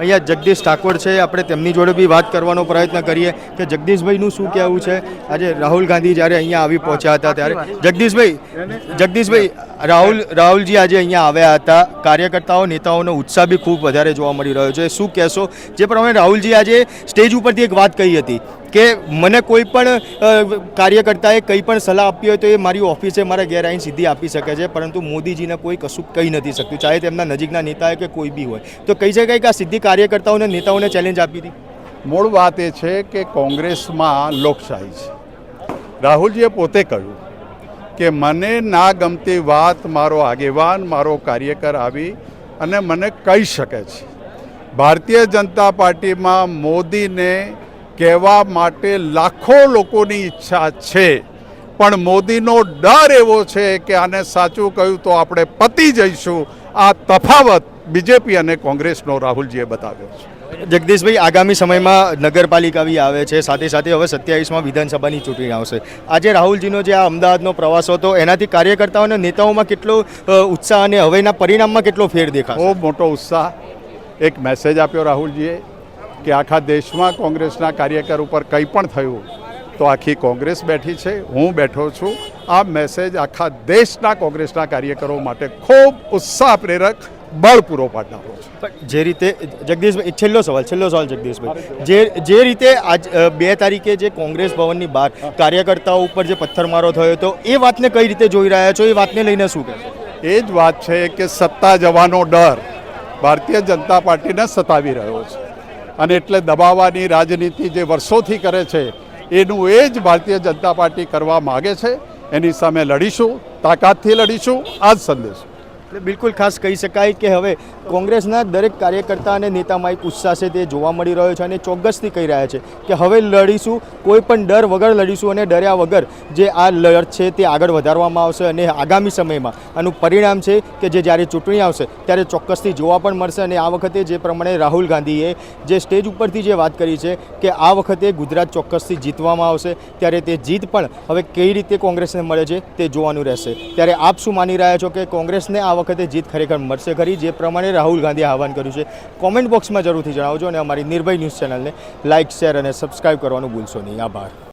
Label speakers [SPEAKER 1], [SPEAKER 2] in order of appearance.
[SPEAKER 1] અહીંયા જગદીશ ઠાકોર છે. આપણે તેમની જોડે બી વાત કરવાનો પ્રયત્ન કરીએ કે જગદીશભાઈનું શું કહેવું છે? આજે રાહુલ ગાંધી જ્યારે અહીંયા આવી પહોંચ્યા હતા ત્યારે જગદીશભાઈ જગદીશભાઈ, રાહુલ, રાહુલજી આજે અહીંયા આવ્યા હતા. કાર્યકર્તાઓ, નેતાઓનો ઉત્સાહ બી ખૂબ વધારે જોવા મળી રહ્યો છે. શું કહેશો? જે પ્રમાણે રાહુલજી આજે સ્ટેજ ઉપરથી એક વાત કહી હતી. કે મને કોઈ પણ કાર્યકર્તાએ કંઈ પણ સલાહ આપી હોય તો એ મારી ઓફિસે, મારા ઘેર આવીને સીધી આપી શકે છે. પરંતુ મોદીજીને કોઈ કશું કહી નથી શકતું. ચાહે તેમના નજીકના નેતાએ કે કોઈ બી હોય. તો કહી શકાય કે આ સીધી કાર્યકર્તાઓને, નેતાઓને ચેલેન્જ આપી હતી?
[SPEAKER 2] મૂળ વાત એ છે કે કોંગ્રેસમાં લોકશાહી છે. રાહુલજીએ પોતે કહ્યું કે મને ના ગમતી વાત, મારો આગેવાન, મારો કાર્યકર આવી અને મને કહી શકે છે. ભારતીય જનતા પાર્ટીમાં મોદીને કહેવા માટે લાખો લોકોની ઈચ્છા છે. પણ મોદીનો ડર એવો છે કે આને સાચું કહ્યું તો આપણે પતી જઈશું. આ તફાવત બીજેપી અને કોંગ્રેસનો રાહુલજીએ બતાવ્યો છે.
[SPEAKER 1] જગદીશભાઈ આગામી સમયમાં નગરપાલિકા બી આવે છે. સાથે સાથે હવે સત્યાવીસમાં વિધાનસભાની ચૂંટણી આવશે. આજે રાહુલજીનો જે આ અમદાવાદનો પ્રવાસ હતો એનાથી કાર્યકર્તાઓ અને નેતાઓમાં કેટલો ઉત્સાહ અને હવેના પરિણામમાં કેટલો ફેર દેખાય
[SPEAKER 2] બહુ મોટો ઉત્સાહ. એક મેસેજ આપ્યો રાહુલજીએ. કે આખા દેશમાં કોંગ્રેસના કાર્યકર ઉપર કંઈ પણ થયું તો આખી કોંગ્રેસ બેઠી છે હું બેઠો છું. આ મેસેજ આખા દેશના કોંગ્રેસના કાર્યકરો માટે ખૂબ ઉત્સાહ પ્રેરક બળ પૂરો પાડનારો છે.
[SPEAKER 1] જે રીતે જગદીશભાઈ છેલ્લો સવાલ છેલ્લો સવાલ જગદીશભાઈ. જે જે રીતે આજ બે તારીખે જે કોંગ્રેસ ભવનની બહાર કાર્યકર્તાઓ ઉપર જે પથ્થરમારો થયો હતો એ વાતને કઈ રીતે જોઈ રહ્યા છો? એ વાતને લઈને શું કહેશો?
[SPEAKER 2] એ જ વાત છે કે સત્તા જવાનો ડર ભારતીય જનતા પાર્ટીને સતાવી રહ્યો છે. અને એટલે દબાવવાની રાજનીતિ જે વર્ષોથી કરે છે, એનું એ જ ભારતીય જનતા પાર્ટી કરવા માગે છે. એની સામે લડીશું, તાકાતથી લડીશું. આ જ સંદેશ.
[SPEAKER 1] એટલે બિલકુલ ખાસ કહી શકાય કે હવે કોંગ્રેસના દરેક કાર્યકર્તા અને નેતામાં એક ઉત્સાહ છે તે જોવા મળી રહ્યો છે અને ચોક્કસથી કહી રહ્યા છે કે હવે લડીશું, કોઈ પણ ડર વગર લડીશું અને ડર્યા વગર જે આ લડત છે તે આગળ વધારવામાં આવશે અને આગામી સમયમાં આનું પરિણામ છે કે જે જ્યારે ચૂંટણી આવશે ત્યારે ચોક્કસથી જોવા પણ મળશે અને આ વખતે જે પ્રમાણે રાહુલ ગાંધીએ જે સ્ટેજ ઉપરથી જે વાત કરી છે કે આ વખતે ગુજરાત ચોક્કસથી જીતવામાં આવશે, ત્યારે તે જીત પણ હવે કઈ રીતે કોંગ્રેસને મળે છે તે જોવાનું રહેશે. ત્યારે આપ શું માની રહ્યા છો કે કોંગ્રેસને આ વખતે જીત ખરેખર મળશે ખરી. જે પ્રમાણે રાહુલ ગાંધીએ આહવાન કર્યું છે કોમેન્ટ બોક્સમાં જરૂરથી જણાવજો અને અમારી નિર્ભય ન્યૂઝ ચેનલને લાઇક શેર અને સબસ્ક્રાઇબ કરવાનું ભૂલશો નહીં. આભાર.